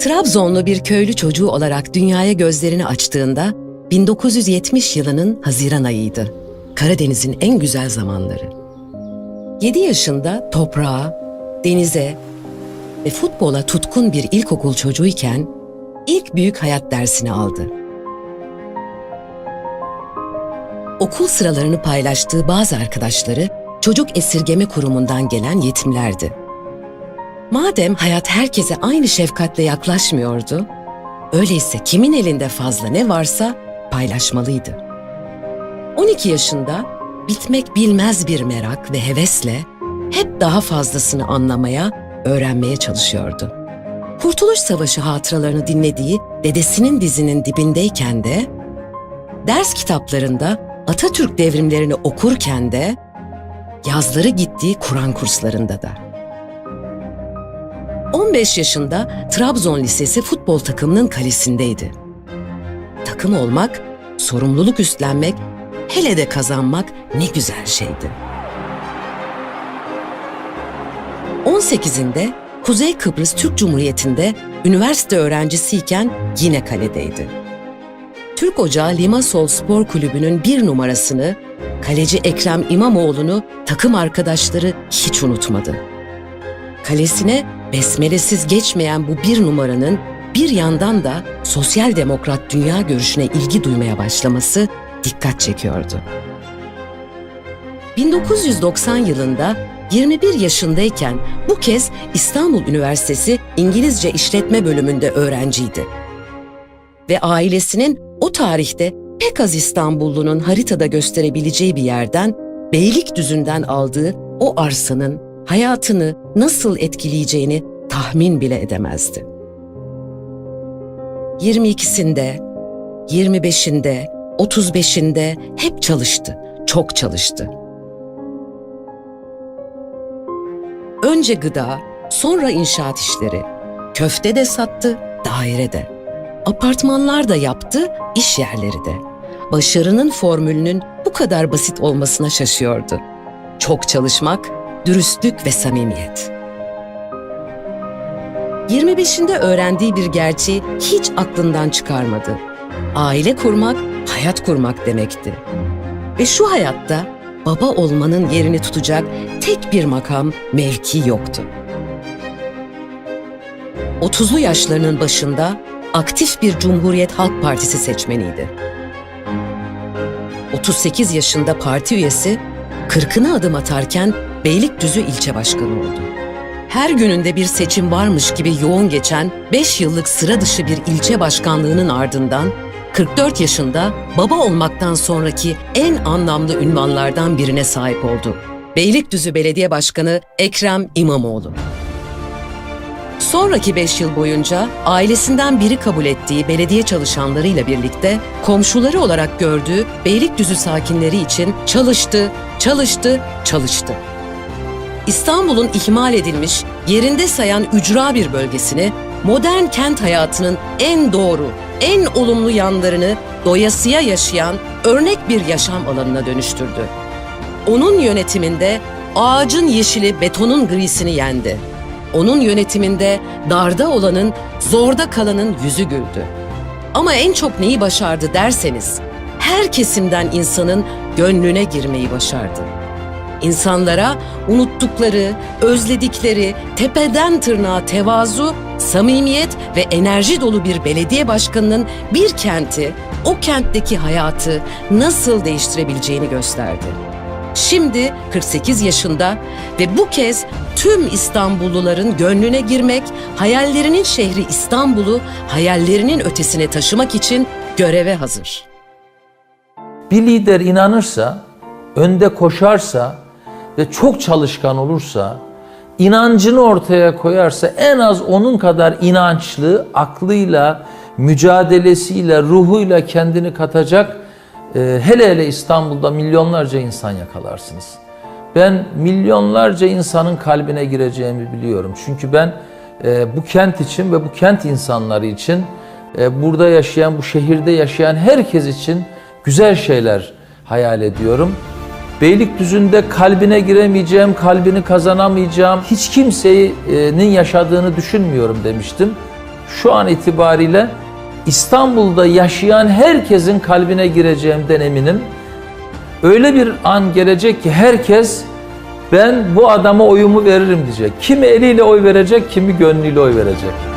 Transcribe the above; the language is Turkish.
Trabzonlu bir köylü çocuğu olarak dünyaya gözlerini açtığında 1970 yılının Haziran ayıydı. Karadeniz'in en güzel zamanları. 7 yaşında toprağa, denize ve futbola tutkun bir ilkokul çocuğuyken ilk büyük hayat dersini aldı. Okul sıralarını paylaştığı bazı arkadaşları çocuk esirgeme kurumundan gelen yetimlerdi. Madem hayat herkese aynı şefkatle yaklaşmıyordu, öyleyse kimin elinde fazla ne varsa paylaşmalıydı. 12 yaşında bitmek bilmez bir merak ve hevesle hep daha fazlasını anlamaya, öğrenmeye çalışıyordu. Kurtuluş Savaşı hatıralarını dinlediği dedesinin dizinin dibindeyken de, ders kitaplarında Atatürk devrimlerini okurken de, yazları gittiği Kur'an kurslarında da. 15 yaşında Trabzon Lisesi futbol takımının kalesindeydi. Takım olmak, sorumluluk üstlenmek, hele de kazanmak ne güzel şeydi. 18'inde Kuzey Kıbrıs Türk Cumhuriyeti'nde üniversite öğrencisiyken yine kaledeydi. Türk Ocağı Limassol Spor Kulübü'nün bir numarasını, kaleci Ekrem İmamoğlu'nu takım arkadaşları hiç unutmadı. Kalesine besmelesiz geçmeyen bu bir numaranın bir yandan da sosyal demokrat dünya görüşüne ilgi duymaya başlaması dikkat çekiyordu. 1990 yılında 21 yaşındayken bu kez İstanbul Üniversitesi İngilizce İşletme bölümünde öğrenciydi. Ve ailesinin o tarihte pek az İstanbullunun haritada gösterebileceği bir yerden Beylikdüzü'nden aldığı o arsanın hayatını nasıl etkileyeceğini tahmin bile edemezdi. 22'sinde, 25'inde, 35'inde hep çalıştı, çok çalıştı. Önce gıda, sonra inşaat işleri. Köfte de sattı, daire de. Apartmanlar da yaptı, iş yerleri de. Başarının formülünün bu kadar basit olmasına şaşıyordu. Çok çalışmak, dürüstlük ve samimiyet. 25'inde öğrendiği bir gerçeği hiç aklından çıkarmadı. Aile kurmak, hayat kurmak demekti. Ve şu hayatta baba olmanın yerini tutacak tek bir makam, mevki yoktu. 30'lu yaşlarının başında aktif bir Cumhuriyet Halk Partisi seçmeniydi. 38 yaşında parti üyesi, 40'ına adım atarken Beylikdüzü ilçe başkanı oldu. Her gününde bir seçim varmış gibi yoğun geçen 5 yıllık sıra dışı bir ilçe başkanlığının ardından 44 yaşında baba olmaktan sonraki en anlamlı ünvanlardan birine sahip oldu. Beylikdüzü Belediye Başkanı Ekrem İmamoğlu. Sonraki 5 yıl boyunca ailesinden biri kabul ettiği belediye çalışanlarıyla birlikte komşuları olarak gördüğü Beylikdüzü sakinleri için çalıştı, çalıştı, çalıştı. İstanbul'un ihmal edilmiş, yerinde sayan ücra bir bölgesini modern kent hayatının en doğru, en olumlu yanlarını doyasıya yaşayan örnek bir yaşam alanına dönüştürdü. Onun yönetiminde ağacın yeşili betonun grisini yendi. Onun yönetiminde darda olanın, zorda kalanın yüzü güldü. Ama en çok neyi başardı derseniz, her kesimden insanın gönlüne girmeyi başardı. İnsanlara unuttukları, özledikleri, tepeden tırnağa tevazu, samimiyet ve enerji dolu bir belediye başkanının bir kenti, o kentteki hayatı nasıl değiştirebileceğini gösterdi. Şimdi 48 yaşında ve bu kez tüm İstanbulluların gönlüne girmek, hayallerinin şehri İstanbul'u hayallerinin ötesine taşımak için göreve hazır. Bir lider inanırsa, önde koşarsa ve çok çalışkan olursa, inancını ortaya koyarsa en az onun kadar inançlı, aklıyla, mücadelesiyle, ruhuyla kendini katacak e, hele hele İstanbul'da milyonlarca insan yakalarsınız. Ben milyonlarca insanın kalbine gireceğimi biliyorum. Çünkü ben e, bu kent için ve bu kent insanları için, e, burada yaşayan, bu şehirde yaşayan herkes için güzel şeyler hayal ediyorum. Beylikdüzü'nde kalbine giremeyeceğim, kalbini kazanamayacağım, hiç kimsenin yaşadığını düşünmüyorum demiştim. şu an itibariyle İstanbul'da yaşayan herkesin kalbine gireceğimden eminim. Öyle bir an gelecek ki herkes ben bu adama oyumu veririm diyecek. Kimi eliyle oy verecek, kimi gönlüyle oy verecek.